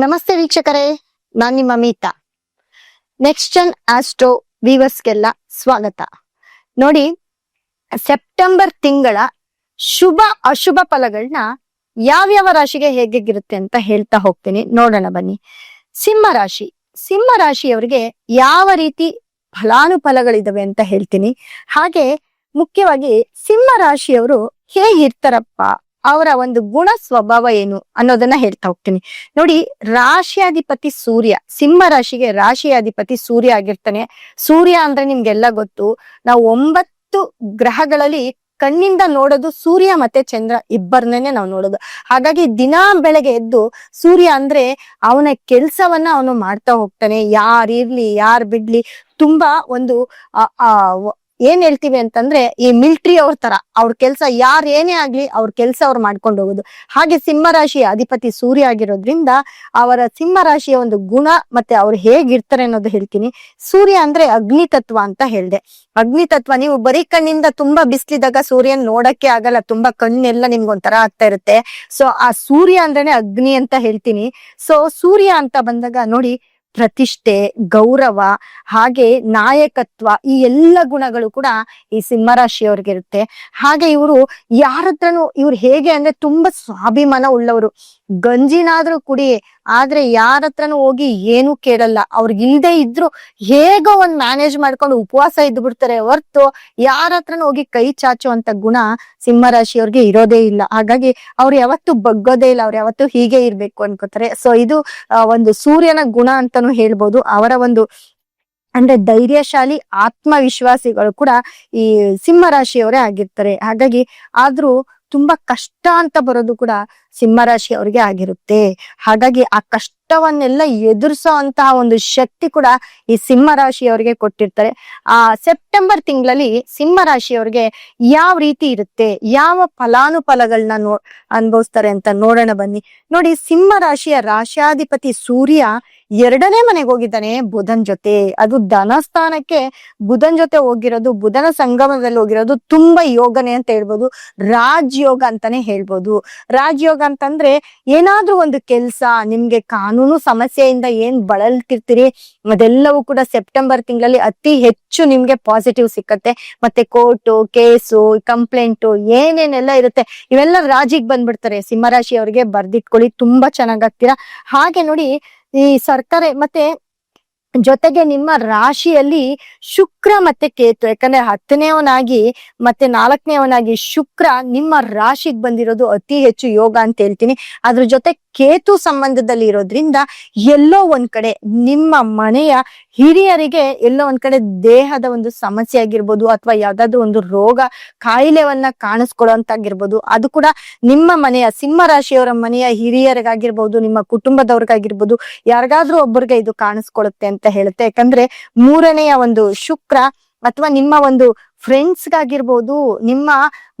ನಮಸ್ತೆ ವೀಕ್ಷಕರೇ, ನಾನ್ ನಿಮ್ಮ ಮೀತಾ. ನೆಕ್ಸ್ಟ್ ಜನ್ ಆಸ್ಟ್ರೋ ವೀವರ್ಸ್ಗೆಲ್ಲ ಸ್ವಾಗತ. ನೋಡಿ ಸೆಪ್ಟೆಂಬರ್ ತಿಂಗಳ ಶುಭ ಅಶುಭ ಫಲಗಳನ್ನ ಯಾವ್ಯಾವ ರಾಶಿಗೆ ಹೇಗಿರುತ್ತೆ ಅಂತ ಹೇಳ್ತಾ ಹೋಗ್ತೀನಿ. ನೋಡೋಣ ಬನ್ನಿ. ಸಿಂಹ ರಾಶಿ. ಸಿಂಹ ರಾಶಿಯವರಿಗೆ ಯಾವ ರೀತಿ ಫಲಾನುಫಲಗಳಿದಾವೆ ಅಂತ ಹೇಳ್ತೀನಿ. ಹಾಗೆ ಮುಖ್ಯವಾಗಿ ಸಿಂಹ ರಾಶಿಯವರು ಹೇಗಿರ್ತಾರಪ್ಪ ಅವರ ಒಂದು ಗುಣ ಸ್ವಭಾವ ಏನು ಅನ್ನೋದನ್ನ ಹೇಳ್ತಾ ಹೋಗ್ತೀನಿ. ನೋಡಿ, ರಾಶಿಯಾಧಿಪತಿ ಸೂರ್ಯ, ಸಿಂಹ ರಾಶಿಗೆ ರಾಶಿಯಾಧಿಪತಿ ಸೂರ್ಯ ಆಗಿರ್ತಾನೆ. ಸೂರ್ಯ ಅಂದ್ರೆ ನಿಮ್ಗೆಲ್ಲ ಗೊತ್ತು, ನಾವು ಒಂಬತ್ತು ಗ್ರಹಗಳಲ್ಲಿ ಕಣ್ಣಿಂದ ನೋಡೋದು ಸೂರ್ಯ ಮತ್ತೆ ಚಂದ್ರ ಇಬ್ಬರನ್ನೇ ನಾವು ನೋಡೋದು. ಹಾಗಾಗಿ ದಿನಾ ಬೆಳಗ್ಗೆ ಎದ್ದು ಸೂರ್ಯ ಅಂದ್ರೆ ಅವನ ಕೆಲ್ಸವನ್ನ ಅವನು ಮಾಡ್ತಾ ಹೋಗ್ತಾನೆ. ಯಾರಿರ್ಲಿ ಯಾರ್ ಬಿಡ್ಲಿ, ತುಂಬಾ ಒಂದು ಏನ್ ಹೇಳ್ತೀವಿ ಅಂತಂದ್ರೆ ಈ ಮಿಲ್ಟ್ರಿ ಅವ್ರ ತರ, ಅವ್ರ ಕೆಲ್ಸ ಯಾರ್ ಏನೇ ಆಗ್ಲಿ ಅವ್ರ ಕೆಲ್ಸ ಅವ್ರು ಮಾಡ್ಕೊಂಡು ಹೋಗೋದು. ಹಾಗೆ ಸಿಂಹ ರಾಶಿಯ ಅಧಿಪತಿ ಸೂರ್ಯ ಆಗಿರೋದ್ರಿಂದ ಅವರ ಸಿಂಹ ರಾಶಿಯ ಒಂದು ಗುಣ ಮತ್ತೆ ಅವ್ರು ಹೇಗಿರ್ತಾರೆ ಅನ್ನೋದು ಹೇಳ್ತೀನಿ. ಸೂರ್ಯ ಅಂದ್ರೆ ಅಗ್ನಿ ತತ್ವ ಅಂತ ಹೇಳ್ದೆ. ಅಗ್ನಿ ತತ್ವ ನೀವು ಬರೀ ಕಣ್ಣಿಂದ ತುಂಬಾ ಬಿಸ್ಲಿದಾಗ ಸೂರ್ಯನ್ ನೋಡಕ್ಕೆ ಆಗಲ್ಲ, ತುಂಬಾ ಕಣ್ಣೆಲ್ಲ ನಿಮ್ಗೆ ಒಂಥರ ಆಗ್ತಾ ಇರುತ್ತೆ. ಸೊ ಆ ಸೂರ್ಯ ಅಂದ್ರೆ ಅಗ್ನಿ ಅಂತ ಹೇಳ್ತೀನಿ. ಸೊ ಸೂರ್ಯ ಅಂತ ಬಂದಾಗ ನೋಡಿ ಪ್ರತಿಷ್ಠೆ, ಗೌರವ, ಹಾಗೆ ನಾಯಕತ್ವ ಈ ಎಲ್ಲ ಗುಣಗಳು ಕೂಡ ಈ ಸಿಂಹರಾಶಿಯವ್ರಿಗೆ ಇರುತ್ತೆ ಹಾಗೆ ಇವರು ಯಾರತ್ರನು ಇವ್ರು ಹೇಗೆ ಅಂದ್ರೆ ತುಂಬಾ ಸ್ವಾಭಿಮಾನ ಉಳ್ಳವರು. ಗಂಜಿನಾದ್ರೂ ಕುಡಿ, ಆದ್ರೆ ಯಾರತ್ರನು ಹೋಗಿ ಏನು ಕೇಳಲ್ಲ. ಅವ್ರಿಗೆ ಇಲ್ದೇ ಇದ್ರು ಹೇಗೋ ಒಂದ್ ಮ್ಯಾನೇಜ್ ಮಾಡ್ಕೊಂಡು ಉಪವಾಸ ಇದ್ದು ಬಿಡ್ತಾರೆ ಹೊರ್ತು ಯಾರ ಹತ್ರನು ಹೋಗಿ ಕೈ ಚಾಚುವಂತ ಗುಣ ಸಿಂಹರಾಶಿಯವ್ರಿಗೆ ಇರೋದೇ ಇಲ್ಲ. ಹಾಗಾಗಿ ಅವ್ರು ಯಾವತ್ತೂ ಬಗ್ಗೋದೇ ಇಲ್ಲ, ಅವ್ರು ಯಾವತ್ತೂ ಹೀಗೆ ಇರ್ಬೇಕು ಅನ್ಕೋತಾರೆ. ಸೊ ಇದು ಒಂದು ಸೂರ್ಯನ ಗುಣ ಅಂತಾನು ಹೇಳ್ಬೋದು. ಅವರ ಒಂದು, ಅಂದ್ರೆ ಧೈರ್ಯಶಾಲಿ ಆತ್ಮವಿಶ್ವಾಸಿಗಳು ಕೂಡ ಈ ಸಿಂಹ ರಾಶಿಯವರೇ ಆಗಿರ್ತಾರೆ. ಹಾಗಾಗಿ ಆದ್ರೂ ತುಂಬಾ ಕಷ್ಟ ಅಂತ ಬರೋದು ಕೂಡ ಸಿಂಹ ರಾಶಿ ಅವ್ರಿಗೆ ಆಗಿರುತ್ತೆ. ಹಾಗಾಗಿ ಆ ಕಷ್ಟವನ್ನೆಲ್ಲ ಎದುರಿಸೋ ಅಂತಹ ಒಂದು ಶಕ್ತಿ ಕೂಡ ಈ ಸಿಂಹ ರಾಶಿಯವರಿಗೆ ಕೊಟ್ಟಿರ್ತಾರೆ. ಆ ಸೆಪ್ಟೆಂಬರ್ ತಿಂಗಳಲ್ಲಿ ಸಿಂಹ ರಾಶಿಯವರಿಗೆ ಯಾವ ರೀತಿ ಇರುತ್ತೆ, ಯಾವ ಫಲಾನುಫಲಗಳನ್ನ ನೋ, ಅನುಭವಿಸ್ತಾರೆ ಅಂತ ನೋಡೋಣ ಬನ್ನಿ. ನೋಡಿ ಸಿಂಹ ರಾಶಿಯ ರಾಶಾಧಿಪತಿ ಸೂರ್ಯ ಎರಡನೇ ಮನೆಗೆ ಹೋಗಿದ್ದಾನೆ ಬುಧನ್ ಜೊತೆ. ಅದು ಧನಸ್ಥಾನಕ್ಕೆ ಬುಧನ್ ಜೊತೆ ಹೋಗಿರೋದು, ಬುಧನ ಸಂಗಮದಲ್ಲಿ ಹೋಗಿರೋದು ತುಂಬಾ ಯೋಗನೆ ಅಂತ ಹೇಳ್ಬೋದು. ರಾಜ್ಯೋಗ ಅಂತಾನೆ ಹೇಳ್ಬೋದು. ರಾಜ್ಯೋಗ ಅಂತಂದ್ರೆ ಏನಾದ್ರೂ ಒಂದು ಕೆಲ್ಸ, ನಿಮ್ಗೆ ಕಾನೂನು ಸಮಸ್ಯೆಯಿಂದ ಏನ್ ಬಳಲ್ತಿರ್ತೀರಿ, ಅದೆಲ್ಲವೂ ಕೂಡ ಸೆಪ್ಟೆಂಬರ್ ತಿಂಗಳಲ್ಲಿ ಅತಿ ಹೆಚ್ಚು ನಿಮ್ಗೆ ಪಾಸಿಟಿವ್ ಸಿಕ್ಕತ್ತೆ. ಮತ್ತೆ ಕೋರ್ಟು, ಕೇಸು, ಕಂಪ್ಲೇಂಟು ಏನೇನೆಲ್ಲ ಇರುತ್ತೆ, ಇವೆಲ್ಲ ರಾಜಿಗ್ ಬಂದ್ಬಿಡ್ತಾರೆ. ಸಿಂಹರಾಶಿ ಅವ್ರಿಗೆ ಬರ್ದಿಟ್ಕೊಳ್ಳಿ, ತುಂಬಾ ಚೆನ್ನಾಗಾಗ್ತೀರಾ ಹಾಗೆ ನೋಡಿ ಈ ಸರ್ಕಾರ ಮತ್ತೆ ಜೊತೆಗೆ ನಿಮ್ಮ ರಾಶಿಯಲ್ಲಿ ಶುಕ್ರ ಮತ್ತೆ ಕೇತು, ಯಾಕಂದ್ರೆ ಹತ್ತನೇವನಾಗಿ ಮತ್ತೆ ನಾಲ್ಕನೇವನಾಗಿ ಶುಕ್ರ ನಿಮ್ಮ ರಾಶಿಗೆ ಬಂದಿರೋದು ಅತಿ ಹೆಚ್ಚು ಯೋಗ ಅಂತ ಹೇಳ್ತೀನಿ. ಅದ್ರ ಜೊತೆ ಕೇತು ಸಂಬಂಧದಲ್ಲಿ ಇರೋದ್ರಿಂದ ಎಲ್ಲೋ ಒಂದ್ ಕಡೆ ನಿಮ್ಮ ಮನೆಯ ಹಿರಿಯರಿಗೆ ಎಲ್ಲೋ ಒಂದ್ ಕಡೆ ದೇಹದ ಒಂದು ಸಮಸ್ಯೆ ಆಗಿರ್ಬೋದು ಅಥವಾ ಯಾವ್ದಾದ್ರು ಒಂದು ರೋಗ ಕಾಯಿಲೆವನ್ನ ಕಾಣಿಸ್ಕೊಳ್ಳೋಂತಾಗಿರ್ಬೋದು ಅದು ಕೂಡ ನಿಮ್ಮ ಮನೆಯ ಸಿಂಹ ರಾಶಿಯವರ ಮನೆಯ ಹಿರಿಯರಿಗಾಗಿರ್ಬೋದು, ನಿಮ್ಮ ಕುಟುಂಬದವ್ರಿಗಾಗಿರ್ಬೋದು, ಯಾರಿಗಾದ್ರೂ ಒಬ್ಬರಿಗೆ ಇದು ಕಾಣಿಸ್ಕೊಳ್ಳುತ್ತೆ ಅಂತ ಹೇಳುತ್ತೆ. ಯಾಕಂದ್ರೆ ಮೂರನೆಯ ಒಂದು ಶುಕ್ರ ಅಥವಾ ನಿಮ್ಮ ಒಂದು ಫ್ರೆಂಡ್ಸ್ಗಾಗಿರ್ಬೋದು ನಿಮ್ಮ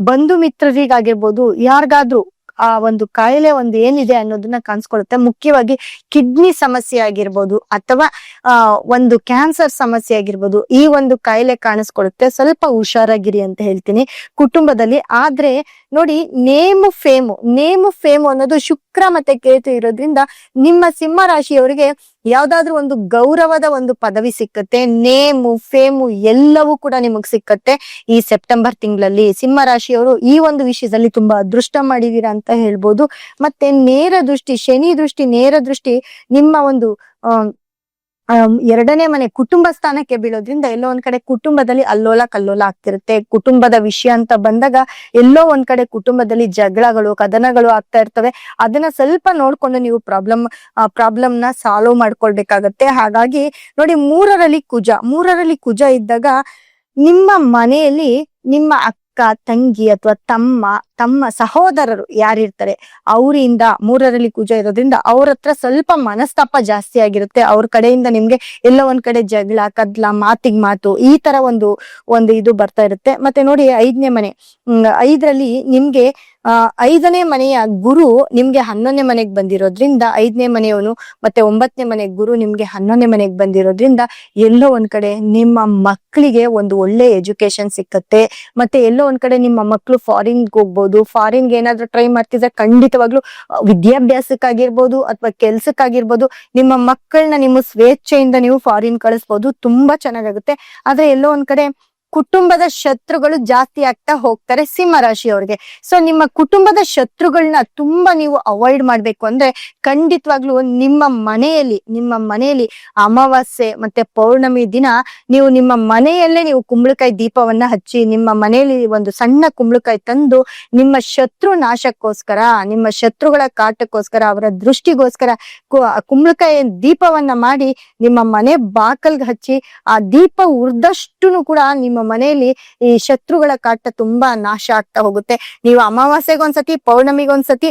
ಬಂಧು ಮಿತ್ರರಿಗಾಗಿರ್ಬೋದು, ಯಾರಿಗಾದ್ರೂ ಆ ಒಂದು ಕಾಯಿಲೆ ಒಂದು ಏನಿದೆ ಅನ್ನೋದನ್ನ ಕಾಣಿಸ್ಕೊಳ್ಳುತ್ತೆ ಮುಖ್ಯವಾಗಿ ಕಿಡ್ನಿ ಸಮಸ್ಯೆ ಆಗಿರ್ಬೋದು ಅಥವಾ, ಆ, ಒಂದು ಕ್ಯಾನ್ಸರ್ ಸಮಸ್ಯೆ ಆಗಿರ್ಬೋದು ಈ ಒಂದು ಕಾಯಿಲೆ ಕಾಣಿಸ್ಕೊಳ್ಳುತ್ತೆ ಸ್ವಲ್ಪ ಹುಷಾರಾಗಿರಿ ಅಂತ ಹೇಳ್ತೀನಿ ಕುಟುಂಬದಲ್ಲಿ. ಆದ್ರೆ ನೋಡಿ ನೇಮು ಫೇಮು ನೇಮು ಫೇಮು ಅನ್ನೋದು ಶುಕ್ರ ಮತ್ತೆ ಕೇತು ಇರೋದ್ರಿಂದ ನಿಮ್ಮ ಸಿಂಹ ರಾಶಿಯವರಿಗೆ ಯಾವ್ದಾದ್ರು ಒಂದು ಗೌರವದ ಒಂದು ಪದವಿ ಸಿಕ್ಕತ್ತೆ. ನೇಮು ಫೇಮು ಎಲ್ಲವೂ ಕೂಡ ನಿಮಗ್ ಸಿಕ್ಕತ್ತೆ. ಈ ಸೆಪ್ಟೆಂಬರ್ ತಿಂಗಳಲ್ಲಿ ಸಿಂಹ ರಾಶಿಯವರು ಈ ಒಂದು ವಿಷಯದಲ್ಲಿ ತುಂಬಾ ಅದೃಷ್ಟ ಮಾಡಿದೀರಾ ಅಂತ ಹೇಳ್ಬೋದು. ಮತ್ತೆ ನೇರ ದೃಷ್ಟಿ ಶನಿ ದೃಷ್ಟಿ ನೇರ ದೃಷ್ಟಿ ನಿಮ್ಮ ಒಂದು ಆಮ್, ಎರಡನೇ ಮನೆ ಕುಟುಂಬ ಸ್ಥಾನಕ್ಕೆ ಬೀಳೋದ್ರಿಂದ ಎಲ್ಲೋ ಒಂದ್ ಕಡೆ ಕುಟುಂಬದಲ್ಲಿ ಅಲ್ಲೋಲ ಕಲ್ಲೋಲ ಆಗ್ತಿರುತ್ತೆ. ಕುಟುಂಬದ ವಿಷಯ ಅಂತ ಬಂದಾಗ ಎಲ್ಲೋ ಒಂದ್ ಕಡೆ ಕುಟುಂಬದಲ್ಲಿ ಜಗಳಗಳು, ಕದನಗಳು ಆಗ್ತಾ ಇರ್ತವೆ. ಅದನ್ನ ಸ್ವಲ್ಪ ನೋಡ್ಕೊಂಡು ನೀವು ಪ್ರಾಬ್ಲಮ್ ಪ್ರಾಬ್ಲಮ್ನ ಸಾಲ್ವ್ ಮಾಡ್ಕೊಳ್ಬೇಕಾಗತ್ತೆ. ಹಾಗಾಗಿ ನೋಡಿ ಮೂರರಲ್ಲಿ ಕುಜ. ಮೂರರಲ್ಲಿ ಕುಜ ಇದ್ದಾಗ ನಿಮ್ಮ ಮನೆಯಲ್ಲಿ ನಿಮ್ಮ ಅಕ್ಕ, ತಂಗಿ ಅಥವಾ ತಮ್ಮ ತಮ್ಮ ಸಹೋದರರು ಯಾರಿರ್ತಾರೆ? ಅವರಿಂದ ಮೂರರಲ್ಲಿ ಕುಜ ಇರೋದ್ರಿಂದ ಅವ್ರ ಹತ್ರ ಸ್ವಲ್ಪ ಮನಸ್ತಾಪ ಜಾಸ್ತಿ ಆಗಿರುತ್ತೆ. ಅವ್ರ ಕಡೆಯಿಂದ ನಿಮ್ಗೆ ಎಲ್ಲೋ ಒಂದ್ ಕಡೆ ಜಗಳ, ಕದ್ಲ, ಮಾತಿಗ್ ಮಾತು ಈ ತರ ಒಂದು ಒಂದು ಇದು ಬರ್ತಾ ಇರುತ್ತೆ. ಮತ್ತೆ ನೋಡಿ ಐದನೇ ಮನೆ. ಐದರಲ್ಲಿ ನಿಮ್ಗೆ ಐದನೇ ಮನೆಯ ಗುರು ನಿಮ್ಗೆ ಹನ್ನೊಂದನೇ ಮನೆಗೆ ಬಂದಿರೋದ್ರಿಂದ ಐದನೇ ಮನೆಯವನು ಮತ್ತೆ ಒಂಬತ್ತನೇ ಮನೆ ಗುರು ನಿಮ್ಗೆ ಹನ್ನೊಂದನೇ ಮನೆಗೆ ಬಂದಿರೋದ್ರಿಂದ ಎಲ್ಲೋ ಒಂದ್ ಕಡೆ ನಿಮ್ಮ ಮಕ್ಕಳಿಗೆ ಒಂದು ಒಳ್ಳೆ ಎಜುಕೇಶನ್ ಸಿಕ್ಕತ್ತೆ. ಮತ್ತೆ ಎಲ್ಲೋ ಒಂದ್ ಕಡೆ ನಿಮ್ಮ ಮಕ್ಕಳು ಫಾರಿನ್ಗೆ ಹೋಗ್ಬೋದು. ಆಗಿರ್ಬೋದು ಫಾರಿನ್ಗೆ ಏನಾದ್ರು ಟ್ರೈ ಮಾಡ್ತಿದ್ರೆ ಖಂಡಿತವಾಗ್ಲು ವಿದ್ಯಾಭ್ಯಾಸಕ್ಕಾಗಿರ್ಬೋದು ಅಥವಾ ಕೆಲ್ಸಕ್ಕಾಗಿರ್ಬೋದು, ನಿಮ್ಮ ಮಕ್ಕಳನ್ನ ನಿಮ್ಮ ಸ್ವೇಚ್ಛೆಯಿಂದ ನೀವು ಫಾರಿನ್ ಕಳಿಸ್ಬೋದು, ತುಂಬಾ ಚೆನ್ನಾಗಾಗುತ್ತೆ. ಆದ್ರೆ ಎಲ್ಲೋ ಒಂದ್ ಕಡೆ ಕುಟುಂಬದ ಶತ್ರುಗಳು ಜಾಸ್ತಿ ಆಗ್ತಾ ಹೋಗ್ತಾರೆ ಸಿಂಹ ರಾಶಿಯವ್ರಿಗೆ. ಸೊ ನಿಮ್ಮ ಕುಟುಂಬದ ಶತ್ರುಗಳನ್ನ ತುಂಬಾ ನೀವು ಅವಾಯ್ಡ್ ಮಾಡ್ಬೇಕು ಅಂದ್ರೆ ಖಂಡಿತವಾಗ್ಲೂ ನಿಮ್ಮ ಮನೆಯಲ್ಲಿ ನಿಮ್ಮ ಮನೆಯಲ್ಲಿ ಅಮಾವಾಸ್ಯೆ ಮತ್ತೆ ಪೌರ್ಣಮಿ ದಿನ ನೀವು ನಿಮ್ಮ ಮನೆಯಲ್ಲೇ ನೀವು ಕುಂಬಳಕಾಯಿ ದೀಪವನ್ನ ಹಚ್ಚಿ, ನಿಮ್ಮ ಮನೆಯಲ್ಲಿ ಒಂದು ಸಣ್ಣ ಕುಂಬಳಕಾಯಿ ತಂದು ನಿಮ್ಮ ಶತ್ರು ನಾಶಕ್ಕೋಸ್ಕರ, ನಿಮ್ಮ ಶತ್ರುಗಳ ಕಾಟಕ್ಕೋಸ್ಕರ, ಅವರ ದೃಷ್ಟಿಗೋಸ್ಕರ ಕುಂಬಳಕಾಯಿ ದೀಪವನ್ನ ಮಾಡಿ ನಿಮ್ಮ ಮನೆ ಬಾಕಲ್ಗೆ ಹಚ್ಚಿ, ಆ ದೀಪ ಉರ್ದಷ್ಟುನು ಕೂಡ ನಿಮ್ಮ ಮನೆಯಲ್ಲಿ ಈ ಶತ್ರುಗಳ ಕಾಟ ತುಂಬಾ ನಾಶ ಆಗ್ತಾ ಹೋಗುತ್ತೆ. ನೀವು ಅಮಾವಾಸ್ಯೆಗೊಂದ್ಸತಿ, ಪೌರ್ಣಮಿಗೊಂದ್ಸತಿ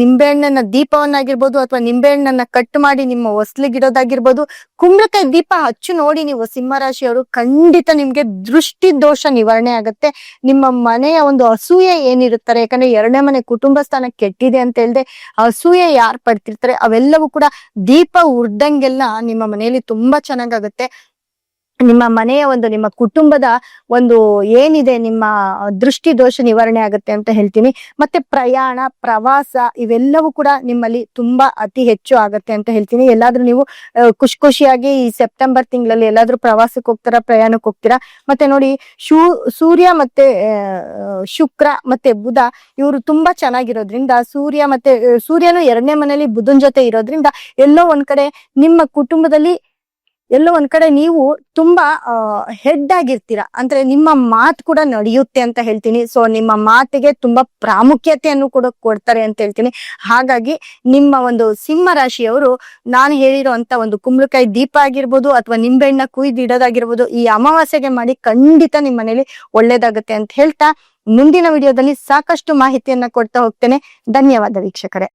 ನಿಂಬೆಹಣ್ಣನ್ನ ದೀಪವನ್ನಾಗಿರ್ಬೋದು ಅಥವಾ ನಿಂಬೆಹಣ್ಣನ್ನ ಕಟ್ ಮಾಡಿ ನಿಮ್ಮ ಹೊಸ್ಲಿಗಿಡೋದಾಗಿರ್ಬೋದು, ಕುಂಬಳಕಾಯಿ ದೀಪ ಹಚ್ಚು ನೋಡಿ ನೀವು ಸಿಂಹರಾಶಿಯವರು ಖಂಡಿತ ನಿಮ್ಗೆ ದೃಷ್ಟಿ ದೋಷ ನಿವಾರಣೆ ಆಗುತ್ತೆ. ನಿಮ್ಮ ಮನೆಯ ಒಂದು ಅಸೂಯೆ ಏನಿರುತ್ತಾರೆ, ಯಾಕಂದ್ರೆ ಎರಡನೇ ಮನೆ ಕುಟುಂಬ ಸ್ಥಾನ ಕೆಟ್ಟಿದೆ ಅಂತ ಹೇಳ್ದೆ, ಅಸೂಯೆ ಯಾರು ಪಡ್ತಿರ್ತಾರೆ, ಅವೆಲ್ಲವೂ ಕೂಡ ದೀಪ ಉರ್ದಂಗೆಲ್ಲ ನಿಮ್ಮ ಮನೆಯಲ್ಲಿ ತುಂಬಾ ಚೆನ್ನಾಗಾಗುತ್ತೆ. ನಿಮ್ಮ ಮನೆಯ ಒಂದು, ನಿಮ್ಮ ಕುಟುಂಬದ ಒಂದು ಏನಿದೆ, ನಿಮ್ಮ ದೃಷ್ಟಿ ದೋಷ ನಿವಾರಣೆ ಆಗುತ್ತೆ ಅಂತ ಹೇಳ್ತೀನಿ. ಮತ್ತೆ ಪ್ರಯಾಣ, ಪ್ರವಾಸ ಇವೆಲ್ಲವೂ ಕೂಡ ನಿಮ್ಮಲ್ಲಿ ತುಂಬಾ ಅತಿ ಹೆಚ್ಚು ಆಗತ್ತೆ ಅಂತ ಹೇಳ್ತೀನಿ. ಎಲ್ಲಾದ್ರೂ ನೀವು ಖುಷಿ ಖುಷಿಯಾಗಿ ಈ ಸೆಪ್ಟೆಂಬರ್ ತಿಂಗಳಲ್ಲಿ ಎಲ್ಲಾದ್ರೂ ಪ್ರವಾಸಕ್ಕೆ ಹೋಗ್ತೀರಾ, ಪ್ರಯಾಣಕ್ಕೆ ಹೋಗ್ತೀರಾ? ಮತ್ತೆ ನೋಡಿ, ಶೂ, ಸೂರ್ಯ ಮತ್ತೆ ಶುಕ್ರ ಮತ್ತೆ ಬುಧ ಇವರು ತುಂಬಾ ಚೆನ್ನಾಗಿರೋದ್ರಿಂದ ಸೂರ್ಯ ಮತ್ತೆ ಸೂರ್ಯನು ಎರಡನೇ ಮನೆಯಲ್ಲಿ ಬುಧನ್ ಜೊತೆ ಇರೋದ್ರಿಂದ ಎಲ್ಲೋ ಒಂದ್ ಕಡೆ ನಿಮ್ಮ ಕುಟುಂಬದಲ್ಲಿ ಎಲ್ಲೋ ಒಂದ್ ಕಡೆ ನೀವು ತುಂಬಾ ಹೆಡ್ ಆಗಿರ್ತೀರಾ. ಅಂದ್ರೆ ನಿಮ್ಮ ಮಾತು ಕೂಡ ನಡೆಯುತ್ತೆ ಅಂತ ಹೇಳ್ತೀನಿ. ಸೊ ನಿಮ್ಮ ಮಾತಿಗೆ ತುಂಬಾ ಪ್ರಾಮುಖ್ಯತೆಯನ್ನು ಕೂಡ ಕೊಡ್ತಾರೆ ಅಂತ ಹೇಳ್ತೀನಿ. ಹಾಗಾಗಿ ನಿಮ್ಮ ಒಂದು ಸಿಂಹ ರಾಶಿಯವರು ನಾನು ಹೇಳಿರುವಂತ ಒಂದು ಕುಂಬಳಕಾಯಿ ದೀಪ ಆಗಿರ್ಬೋದು ಅಥವಾ ನಿಂಬೆಹಣ್ಣ ಕುಯ್ದು ಇಡೋದಾಗಿರ್ಬೋದು, ಈ ಅಮಾವಾಸ್ಯೆಗೆ ಮಾಡಿ ಖಂಡಿತ ನಿಮ್ಮ ಮನೇಲಿ ಒಳ್ಳೇದಾಗುತ್ತೆ ಅಂತ ಹೇಳ್ತಾ ಮುಂದಿನ ವಿಡಿಯೋದಲ್ಲಿ ಸಾಕಷ್ಟು ಮಾಹಿತಿಯನ್ನ ಕೊಡ್ತಾ ಹೋಗ್ತೇನೆ. ಧನ್ಯವಾದ ವೀಕ್ಷಕರೇ.